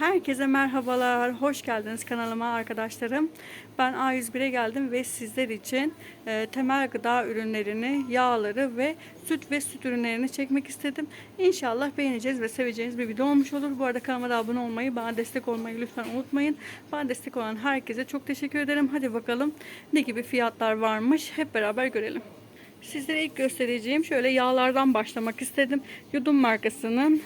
Herkese merhabalar, hoş geldiniz kanalıma arkadaşlarım. Ben A101'e geldim ve sizler için e, temel gıda ürünlerini, yağları ve süt ve süt ürünlerini çekmek istedim. İnşallah beğeneceğiz ve seveceğiniz bir video olmuş olur. Bu arada kanalıma da abone olmayı, bana destek olmayı lütfen unutmayın. Bana destek olan herkese çok teşekkür ederim. Hadi bakalım ne gibi fiyatlar varmış hep beraber görelim. Sizlere ilk göstereceğim şöyle yağlardan başlamak istedim. Yudum markasının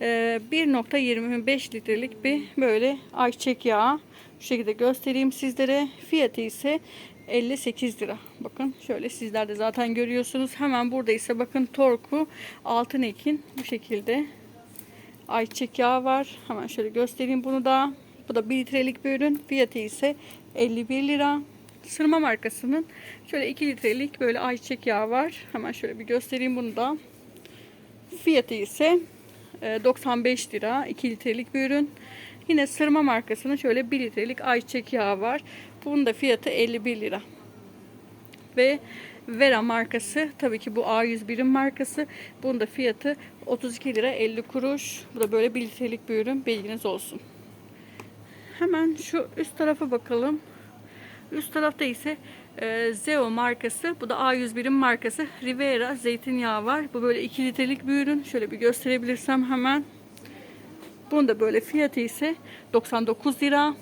1.25 litrelik bir böyle ayçiçek yağı. Şu şekilde göstereyim sizlere. Fiyatı ise 58 lira. Bakın şöyle sizler de zaten görüyorsunuz. Hemen burada ise bakın Torku Altın Ekin bu şekilde ayçiçek yağı var. Hemen şöyle göstereyim bunu da. Bu da 1 litrelik bir ürün. Fiyatı ise 51 lira. Sırma markasının şöyle 2 litrelik böyle ayçiçek yağı var. Hemen şöyle bir göstereyim bunu da. Fiyatı ise 95 lira 2 litrelik bir ürün. Yine Sırma markasının şöyle 1 litrelik ayçiçek yağı var. Bunun da fiyatı 51 lira. Ve Vera markası tabii ki bu A101'in markası. Bunun da fiyatı 32 lira 50 kuruş. Bu da böyle 1 litrelik bir ürün. Bilginiz olsun. Hemen şu üst tarafa bakalım. Üst tarafta ise e, Zeo markası. Bu da A101'in markası. Rivera zeytinyağı var. Bu böyle 2 litrelik bir ürün. Şöyle bir gösterebilirsem hemen. Bunun da böyle fiyatı ise 99 lira.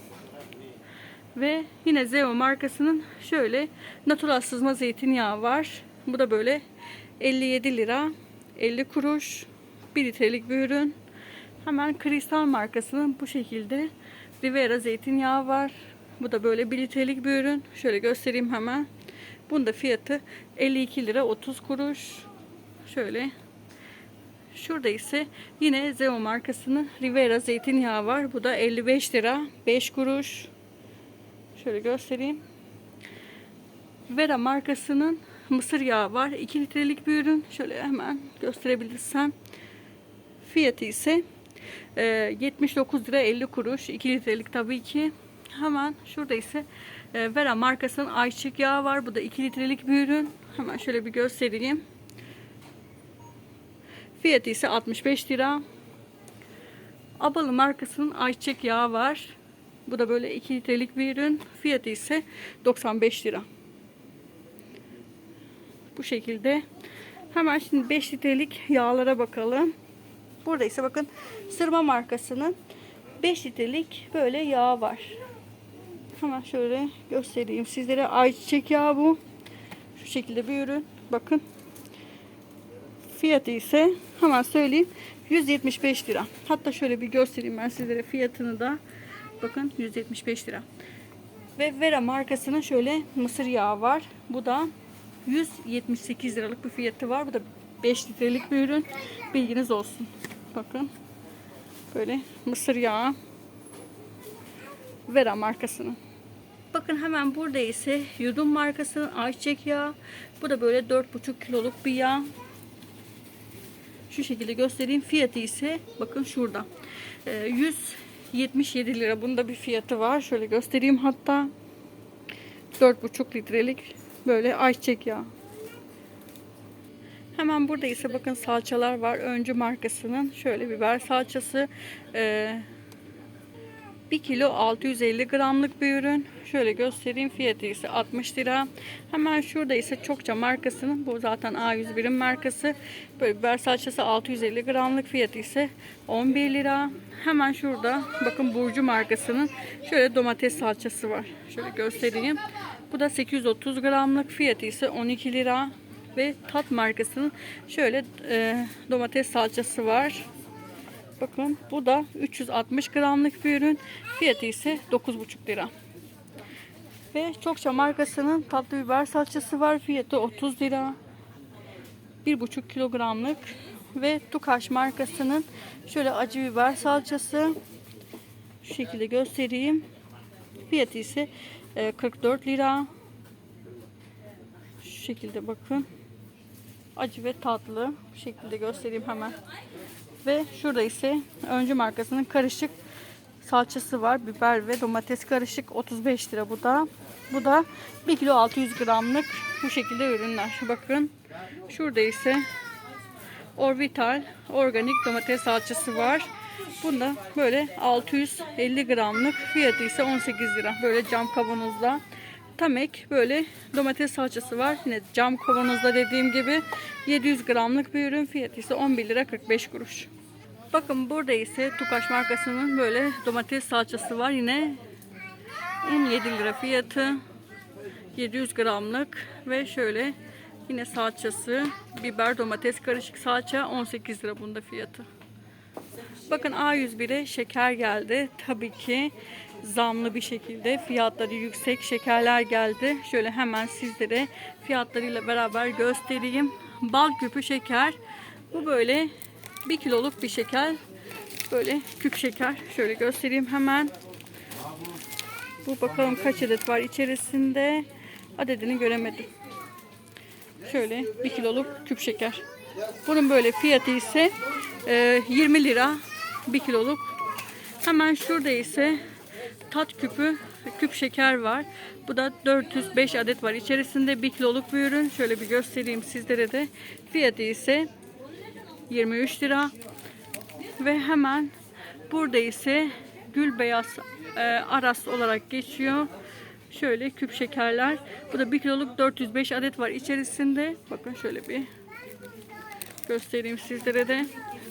Ve yine Zeo markasının şöyle natural sızma zeytinyağı var. Bu da böyle 57 lira 50 kuruş. 1 litrelik bir ürün. Hemen Kristal markasının bu şekilde Rivera zeytinyağı var. Bu da böyle 1 litrelik bir ürün. Şöyle göstereyim hemen. Bunun da fiyatı 52 lira 30 kuruş. Şöyle. Şurada ise yine Zeo markasının Rivera zeytinyağı var. Bu da 55 lira 5 kuruş. Şöyle göstereyim. Vera markasının mısır yağı var. 2 litrelik bir ürün. Şöyle hemen gösterebilirsem. Fiyatı ise e, 79 lira 50 kuruş. 2 litrelik tabii ki. Hemen şurada ise e, Vera markasının ayçiçek yağı var. Bu da 2 litrelik bir ürün. Hemen şöyle bir göstereyim. Fiyatı ise 65 lira. Abalı markasının ayçiçek yağı var. Bu da böyle 2 litrelik bir ürün. Fiyatı ise 95 lira. Bu şekilde. Hemen şimdi 5 litrelik yağlara bakalım. Burada ise bakın Sırma markasının 5 litrelik böyle yağ var. Hemen şöyle göstereyim sizlere. Ayçiçek yağı bu. Şu şekilde bir ürün. Bakın. Fiyatı ise hemen söyleyeyim 175 lira. Hatta şöyle bir göstereyim ben sizlere fiyatını da. Bakın 175 lira. Ve Vera markasının şöyle mısır yağı var. Bu da 178 liralık bir fiyatı var. Bu da 5 litrelik bir ürün. Bilginiz olsun. Bakın. Böyle mısır yağı. Vera markasının. Bakın hemen burada ise Yudum markasının ayçiçek yağı. Bu da böyle 4,5 kiloluk bir yağ. Şu şekilde göstereyim. Fiyatı ise bakın şurada. Ee, 177 lira. Bunda bir fiyatı var. Şöyle göstereyim hatta. 4,5 litrelik böyle ayçiçek yağı. Hemen burada ise bakın salçalar var. Öncü markasının şöyle biber salçası. Ee, 1 kilo 650 gramlık bir ürün. Şöyle göstereyim fiyatı ise 60 lira. Hemen şurada ise çokça markasının bu zaten A101'in markası. Böyle biber salçası 650 gramlık fiyatı ise 11 lira. Hemen şurada bakın Burcu markasının şöyle domates salçası var. Şöyle göstereyim. Bu da 830 gramlık fiyatı ise 12 lira. Ve Tat markasının şöyle e, domates salçası var. Bakın bu da 360 gramlık bir ürün. Fiyatı ise 9,5 lira. Ve çokça markasının tatlı biber salçası var. Fiyatı 30 lira. 1,5 kilogramlık. Ve Tukaş markasının şöyle acı biber salçası. Şu şekilde göstereyim. Fiyatı ise 44 lira. Şu şekilde bakın. Acı ve tatlı. Bu şekilde göstereyim hemen. Ve şurada ise öncü markasının karışık salçası var. Biber ve domates karışık 35 lira bu da. Bu da 1 kilo 600 gramlık bu şekilde ürünler. Bakın şurada ise Orbital organik domates salçası var. Bunda böyle 650 gramlık fiyatı ise 18 lira. Böyle cam kavanozda. Tamek böyle domates salçası var. Yine cam kavanozda dediğim gibi 700 gramlık bir ürün fiyatı ise 11 lira 45 kuruş. Bakın burada ise Tukaş markasının böyle domates salçası var. Yine 17 lira fiyatı. 700 gramlık ve şöyle yine salçası, biber, domates karışık salça 18 lira bunda fiyatı. Bakın A101'e şeker geldi. Tabii ki zamlı bir şekilde fiyatları yüksek şekerler geldi. Şöyle hemen sizlere fiyatlarıyla beraber göstereyim. Bal küpü şeker. Bu böyle 1 kiloluk bir şeker. Böyle küp şeker. Şöyle göstereyim hemen. Bu bakalım kaç adet var içerisinde. Adedini göremedim. Şöyle 1 kiloluk küp şeker. Bunun böyle fiyatı ise e, 20 lira 1 kiloluk. Hemen şurada ise tat küpü küp şeker var. Bu da 405 adet var. İçerisinde 1 kiloluk bir ürün. Şöyle bir göstereyim sizlere de. Fiyatı ise 23 lira. Ve hemen burada ise gül beyaz e, aras olarak geçiyor. Şöyle küp şekerler. Bu da 1 kiloluk 405 adet var içerisinde. Bakın şöyle bir göstereyim sizlere de.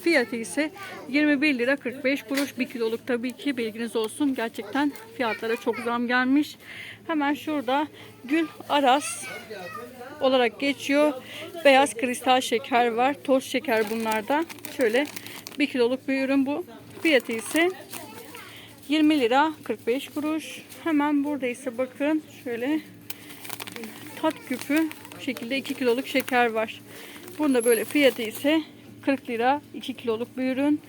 Fiyatı ise 21 lira 45 kuruş 1 kiloluk tabii ki bilginiz olsun. Gerçekten fiyatlara çok zam gelmiş. Hemen şurada Gül Aras olarak geçiyor. Beyaz kristal şeker var. Toz şeker bunlarda. Şöyle 1 kiloluk bir ürün bu. Fiyatı ise 20 lira 45 kuruş. Hemen burada ise bakın şöyle tat küpü şekilde 2 kiloluk şeker var. Bunda böyle fiyatı ise 40 lira 2 kiloluk bir ürün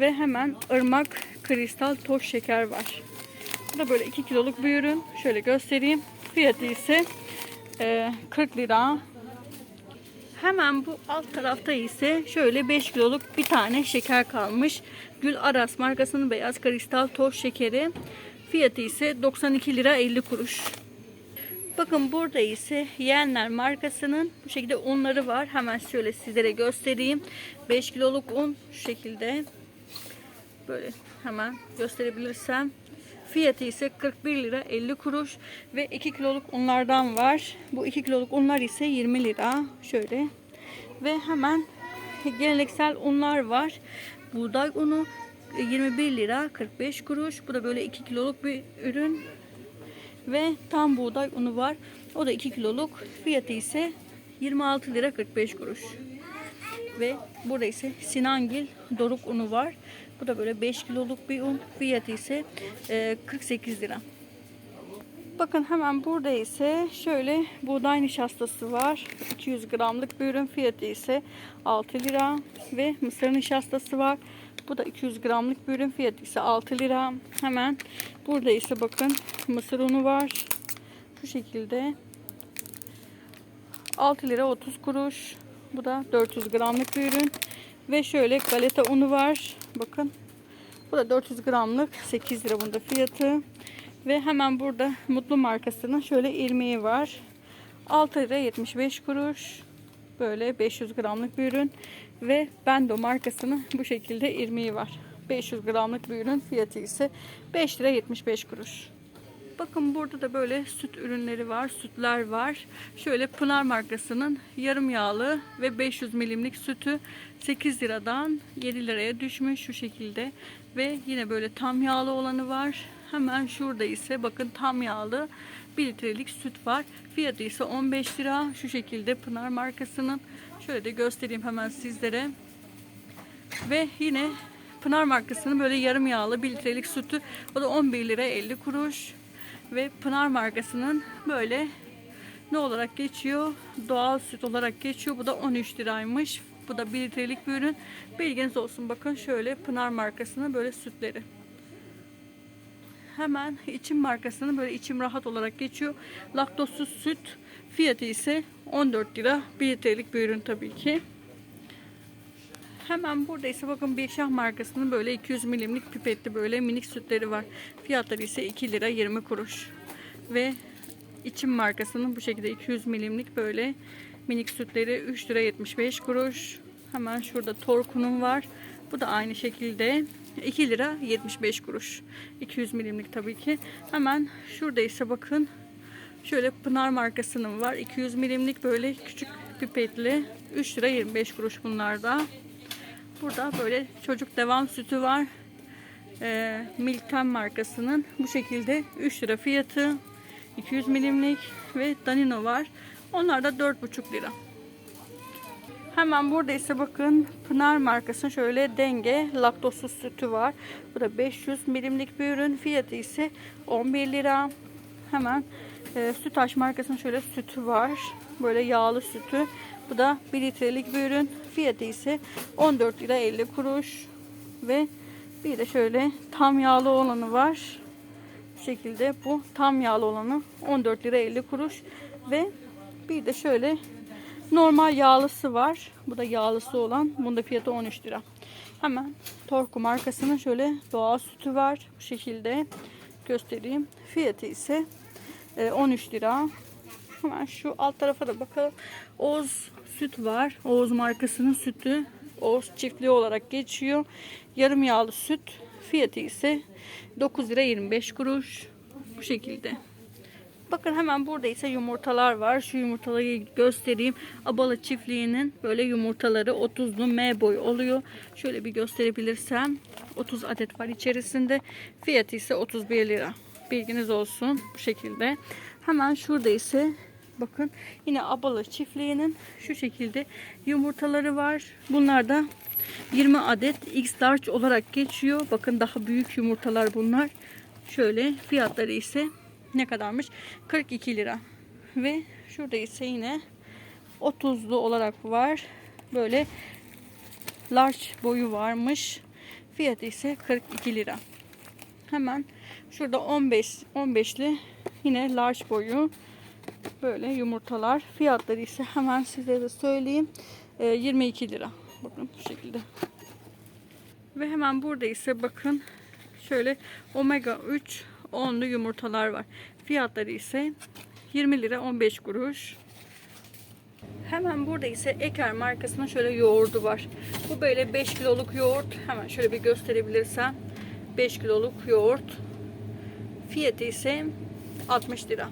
ve hemen ırmak kristal toz şeker var. Bu da böyle 2 kiloluk bir ürün. Şöyle göstereyim. Fiyatı ise e, 40 lira. Hemen bu alt tarafta ise şöyle 5 kiloluk bir tane şeker kalmış. Gül Aras markasının beyaz kristal toz şekeri. Fiyatı ise 92 lira 50 kuruş. Bakın burada ise Yeğenler markasının bu şekilde unları var. Hemen şöyle sizlere göstereyim. 5 kiloluk un şu şekilde. Böyle hemen gösterebilirsem. Fiyatı ise 41 lira 50 kuruş ve 2 kiloluk unlardan var. Bu 2 kiloluk unlar ise 20 lira. Şöyle. Ve hemen geleneksel unlar var. Buğday unu 21 lira 45 kuruş. Bu da böyle 2 kiloluk bir ürün. Ve tam buğday unu var. O da 2 kiloluk. Fiyatı ise 26 lira 45 kuruş. Ve burada ise Sinangil doruk unu var. Bu da böyle 5 kiloluk bir un. Fiyatı ise e, 48 lira. Bakın hemen burada ise şöyle buğday nişastası var. 200 gramlık bir ürün fiyatı ise 6 lira. Ve mısır nişastası var. Bu da 200 gramlık bir ürün fiyatı ise 6 lira. Hemen burada ise bakın mısır unu var. Şu şekilde 6 lira 30 kuruş. Bu da 400 gramlık bir ürün. Ve şöyle galeta unu var. Bakın. Bu da 400 gramlık 8 lira bunda fiyatı. Ve hemen burada Mutlu markasının şöyle irmiği var. 6 lira 75 kuruş. Böyle 500 gramlık bir ürün. Ve Bendo markasının bu şekilde irmiği var. 500 gramlık bir ürün fiyatı ise 5 lira 75 kuruş. Bakın burada da böyle süt ürünleri var, sütler var. Şöyle Pınar markasının yarım yağlı ve 500 milimlik sütü 8 liradan 7 liraya düşmüş şu şekilde. Ve yine böyle tam yağlı olanı var. Hemen şurada ise bakın tam yağlı 1 litrelik süt var. Fiyatı ise 15 lira. Şu şekilde Pınar markasının. Şöyle de göstereyim hemen sizlere. Ve yine Pınar markasının böyle yarım yağlı 1 litrelik sütü. O da 11 lira 50 kuruş. Ve Pınar markasının böyle ne olarak geçiyor? Doğal süt olarak geçiyor. Bu da 13 liraymış. Bu da 1 litrelik bir ürün. Bilginiz olsun. Bakın şöyle Pınar markasının böyle sütleri. Hemen içim markasının böyle içim rahat olarak geçiyor. Laktozsuz süt fiyatı ise 14 lira. 1 litrelik bir ürün tabii ki. Hemen burada ise bakın Birşah markasının böyle 200 milimlik pipetli böyle minik sütleri var. Fiyatları ise 2 lira 20 kuruş. Ve içim markasının bu şekilde 200 milimlik böyle minik sütleri 3 lira 75 kuruş. Hemen şurada Torku'nun var. Bu da aynı şekilde 2 lira 75 kuruş. 200 milimlik tabii ki. Hemen şurada ise bakın şöyle Pınar markasının var. 200 milimlik böyle küçük pipetli 3 lira 25 kuruş bunlarda. Burada böyle çocuk devam sütü var. Milten markasının bu şekilde 3 lira fiyatı. 200 milimlik ve Danino var. Onlar da 4,5 lira. Hemen burada ise bakın Pınar markasının şöyle denge laktozsuz sütü var. Bu da 500 milimlik bir ürün. Fiyatı ise 11 lira. Hemen e, Sütaş markasının şöyle sütü var. Böyle yağlı sütü. Bu da 1 litrelik bir ürün. Fiyatı ise 14 lira 50 kuruş. Ve bir de şöyle tam yağlı olanı var. Bu şekilde bu tam yağlı olanı 14 lira 50 kuruş. Ve bir de şöyle normal yağlısı var. Bu da yağlısı olan. Bunda fiyatı 13 lira. Hemen Torku markasının şöyle doğal sütü var. Bu şekilde göstereyim. Fiyatı ise e, 13 lira. Hemen şu alt tarafa da bakalım. Oğuz süt var. Oğuz markasının sütü. Oğuz çiftliği olarak geçiyor. Yarım yağlı süt. Fiyatı ise 9 lira 25 kuruş. Bu şekilde. Bakın hemen burada ise yumurtalar var. Şu yumurtaları göstereyim. Abala çiftliğinin böyle yumurtaları 30'lu M boy oluyor. Şöyle bir gösterebilirsem 30 adet var içerisinde. Fiyatı ise 31 lira. Bilginiz olsun bu şekilde. Hemen şurada ise bakın yine Abala çiftliğinin şu şekilde yumurtaları var. Bunlar da 20 adet X large olarak geçiyor. Bakın daha büyük yumurtalar bunlar. Şöyle fiyatları ise ne kadarmış? 42 lira. Ve şurada ise yine 30'lu olarak var. Böyle large boyu varmış. Fiyatı ise 42 lira. Hemen şurada 15 15'li yine large boyu böyle yumurtalar. Fiyatları ise hemen size de söyleyeyim. Ee, 22 lira. Bakın bu şekilde. Ve hemen burada ise bakın şöyle omega 3 onlu yumurtalar var. Fiyatları ise 20 lira 15 kuruş. Hemen burada ise Eker markasının şöyle yoğurdu var. Bu böyle 5 kiloluk yoğurt. Hemen şöyle bir gösterebilirsem. 5 kiloluk yoğurt. Fiyatı ise 60 lira.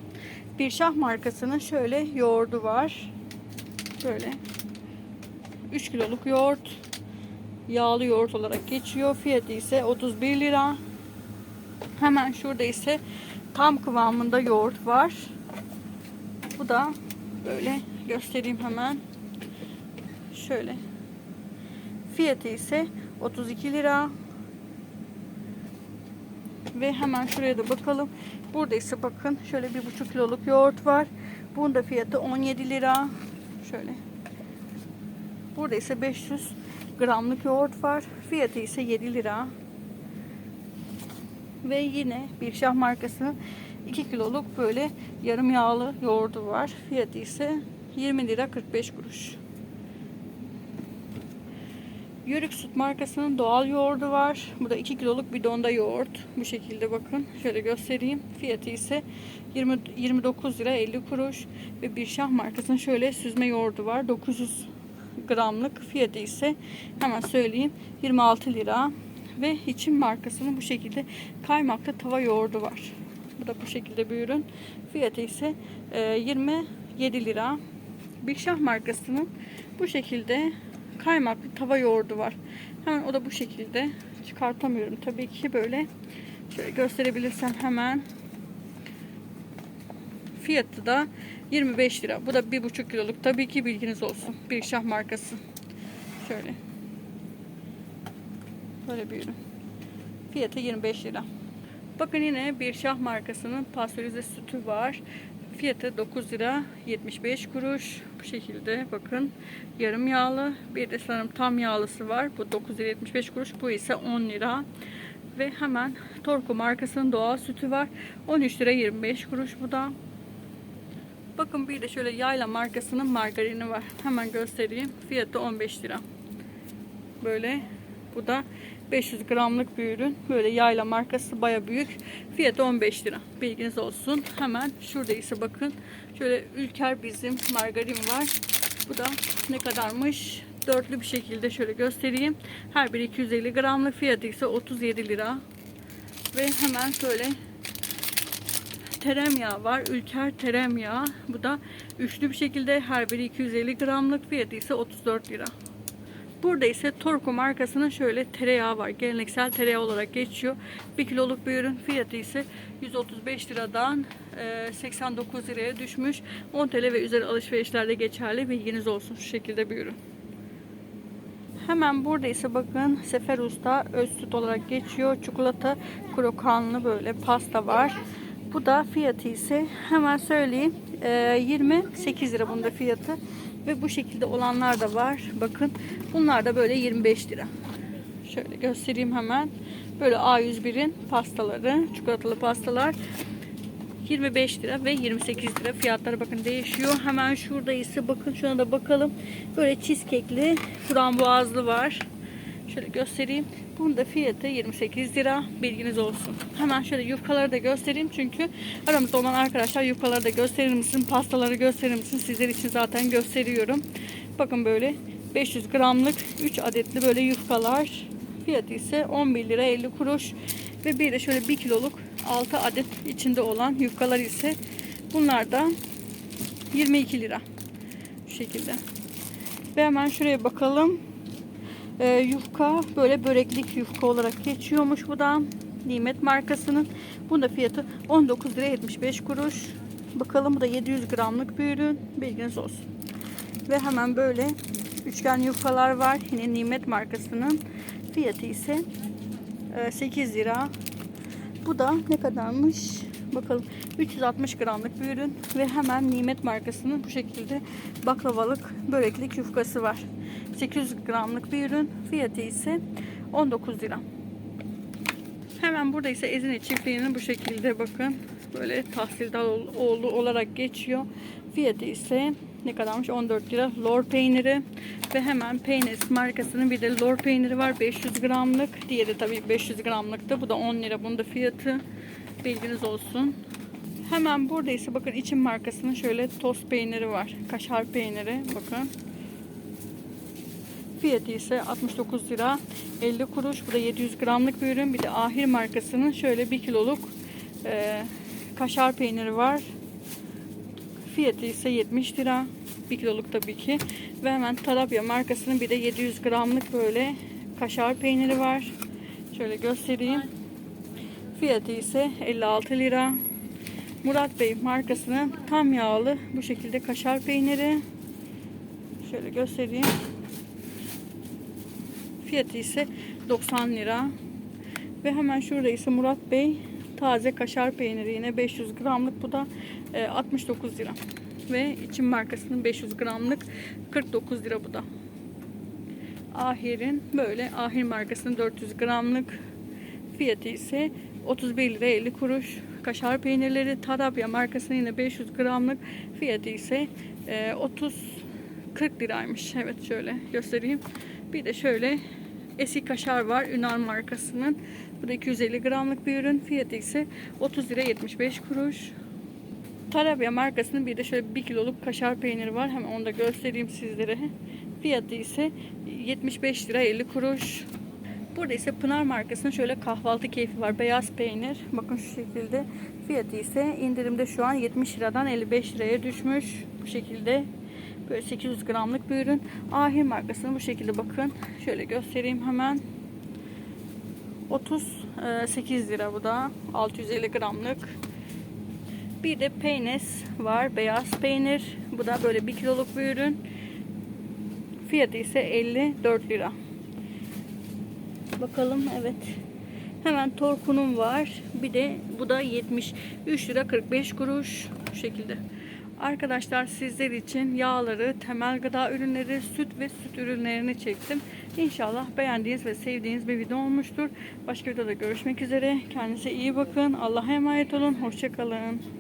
Bir şah markasının şöyle yoğurdu var. Böyle 3 kiloluk yoğurt. Yağlı yoğurt olarak geçiyor. Fiyatı ise 31 lira. Hemen şurada ise tam kıvamında yoğurt var. Bu da böyle göstereyim hemen. Şöyle. Fiyatı ise 32 lira. Ve hemen şuraya da bakalım. Burada ise bakın şöyle bir buçuk kiloluk yoğurt var. Bunun da fiyatı 17 lira. Şöyle. Burada ise 500 gramlık yoğurt var. Fiyatı ise 7 lira. Ve yine bir şah markasının 2 kiloluk böyle yarım yağlı yoğurdu var. Fiyatı ise 20 lira 45 kuruş. Yörük Süt markasının doğal yoğurdu var. Bu da 2 kiloluk bidonda yoğurt. Bu şekilde bakın. Şöyle göstereyim. Fiyatı ise 20, 29 lira 50 kuruş. Ve bir şah markasının şöyle süzme yoğurdu var. 900 gramlık. Fiyatı ise hemen söyleyeyim 26 lira. Ve içim markasının bu şekilde kaymaklı tava yoğurdu var. Bu da bu şekilde bir ürün. Fiyatı ise e, 27 lira. Bigşah markasının bu şekilde kaymaklı tava yoğurdu var. Hemen o da bu şekilde çıkartamıyorum. Tabii ki böyle şöyle gösterebilirsem hemen fiyatı da 25 lira. Bu da 1,5 kiloluk. Tabii ki bilginiz olsun. Bigşah markası. Şöyle. Böyle bir ürün. Fiyatı 25 lira. Bakın yine bir şah markasının pastörize sütü var. Fiyatı 9 lira 75 kuruş. Bu şekilde bakın yarım yağlı. Bir de sanırım tam yağlısı var. Bu 9 lira 75 kuruş. Bu ise 10 lira. Ve hemen Torku markasının doğal sütü var. 13 lira 25 kuruş bu da. Bakın bir de şöyle Yayla markasının margarini var. Hemen göstereyim. Fiyatı 15 lira. Böyle bu da 500 gramlık bir ürün. Böyle yayla markası baya büyük. Fiyatı 15 lira. Bilginiz olsun. Hemen şurada ise bakın. Şöyle Ülker bizim margarin var. Bu da ne kadarmış? dörtlü bir şekilde şöyle göstereyim. Her biri 250 gramlık fiyatı ise 37 lira. Ve hemen şöyle tereyağı var. Ülker tereyağı. Bu da üçlü bir şekilde her biri 250 gramlık fiyatı ise 34 lira. Burada ise Torku markasının şöyle tereyağı var. Geleneksel tereyağı olarak geçiyor. 1 kiloluk bir ürün fiyatı ise 135 liradan e, 89 liraya düşmüş. 10 TL ve üzeri alışverişlerde geçerli. Bilginiz olsun şu şekilde bir ürün. Hemen burada ise bakın Sefer Usta öz süt olarak geçiyor. Çikolata krokanlı böyle pasta var. Bu da fiyatı ise hemen söyleyeyim e, 28 lira bunda fiyatı. Ve bu şekilde olanlar da var. Bakın bunlar da böyle 25 lira. Şöyle göstereyim hemen. Böyle A101'in pastaları, çikolatalı pastalar 25 lira ve 28 lira fiyatları bakın değişiyor. Hemen şurada ise bakın şuna da bakalım. Böyle cheesecake'li frambuazlı var. Şöyle göstereyim. Bunun da fiyatı 28 lira. Bilginiz olsun. Hemen şöyle yufkaları da göstereyim. Çünkü aramızda olan arkadaşlar yufkaları da gösterir misin? Pastaları gösterir misin? Sizler için zaten gösteriyorum. Bakın böyle 500 gramlık 3 adetli böyle yufkalar. Fiyatı ise 11 lira 50 kuruş. Ve bir de şöyle 1 kiloluk 6 adet içinde olan yufkalar ise bunlar da 22 lira. Şu şekilde. Ve hemen şuraya bakalım. Ee, yufka böyle böreklik yufka olarak geçiyormuş bu da. Nimet markasının. Bunun da fiyatı 19 lira 75 kuruş. Bakalım bu da 700 gramlık bir ürün. Bilginiz olsun. Ve hemen böyle üçgen yufkalar var. Yine Nimet markasının. Fiyatı ise e, 8 lira. Bu da ne kadarmış? Bakalım 360 gramlık bir ürün ve hemen Nimet markasının bu şekilde baklavalık böreklik yufkası var. 800 gramlık bir ürün. Fiyatı ise 19 lira. Hemen burada ise Ezine çiftliğinin bu şekilde bakın böyle tahsildar oğlu olarak geçiyor. Fiyatı ise ne kadarmış? 14 lira. Lor peyniri ve hemen Peynes markasının bir de lor peyniri var. 500 gramlık. Diğeri tabii 500 gramlıktı. Bu da 10 lira. Bunun da fiyatı bilginiz olsun. Hemen burada ise bakın için markasının şöyle tost peyniri var. Kaşar peyniri. Bakın. Fiyatı ise 69 lira 50 kuruş. Bu da 700 gramlık bir ürün. Bir de Ahir markasının şöyle 1 kiloluk e, kaşar peyniri var. Fiyatı ise 70 lira. 1 kiloluk tabii ki. Ve hemen Tarabya markasının bir de 700 gramlık böyle kaşar peyniri var. Şöyle göstereyim. Fiyatı ise 56 lira. Murat Bey markasının tam yağlı bu şekilde kaşar peyniri. Şöyle göstereyim. Fiyatı ise 90 lira. Ve hemen şurada ise Murat Bey taze kaşar peyniri yine 500 gramlık bu da e, 69 lira. Ve için markasının 500 gramlık 49 lira bu da. Ahir'in böyle Ahir markasının 400 gramlık fiyatı ise 31 lira 50 kuruş. Kaşar peynirleri Tarabya markasının yine 500 gramlık fiyatı ise e, 30 40 liraymış. Evet şöyle göstereyim. Bir de şöyle eski kaşar var Ünal markasının. Bu da 250 gramlık bir ürün. Fiyatı ise 30 lira 75 kuruş. Tarabya markasının bir de şöyle 1 kiloluk kaşar peyniri var. Hemen onu da göstereyim sizlere. Fiyatı ise 75 lira 50 kuruş. Burada ise Pınar markasının şöyle kahvaltı keyfi var. Beyaz peynir. Bakın şu şekilde. Fiyatı ise indirimde şu an 70 liradan 55 liraya düşmüş. Bu şekilde böyle 800 gramlık bir ürün. Ahir markasının bu şekilde bakın. Şöyle göstereyim hemen. 38 lira bu da. 650 gramlık. Bir de peynes var. Beyaz peynir. Bu da böyle 1 kiloluk bir ürün. Fiyatı ise 54 lira. Bakalım evet. Hemen torkunum var. Bir de bu da 73 lira 45 kuruş. Bu şekilde. Arkadaşlar sizler için yağları, temel gıda ürünleri, süt ve süt ürünlerini çektim. İnşallah beğendiğiniz ve sevdiğiniz bir video olmuştur. Başka videoda görüşmek üzere. Kendinize iyi bakın. Allah'a emanet olun. Hoşçakalın.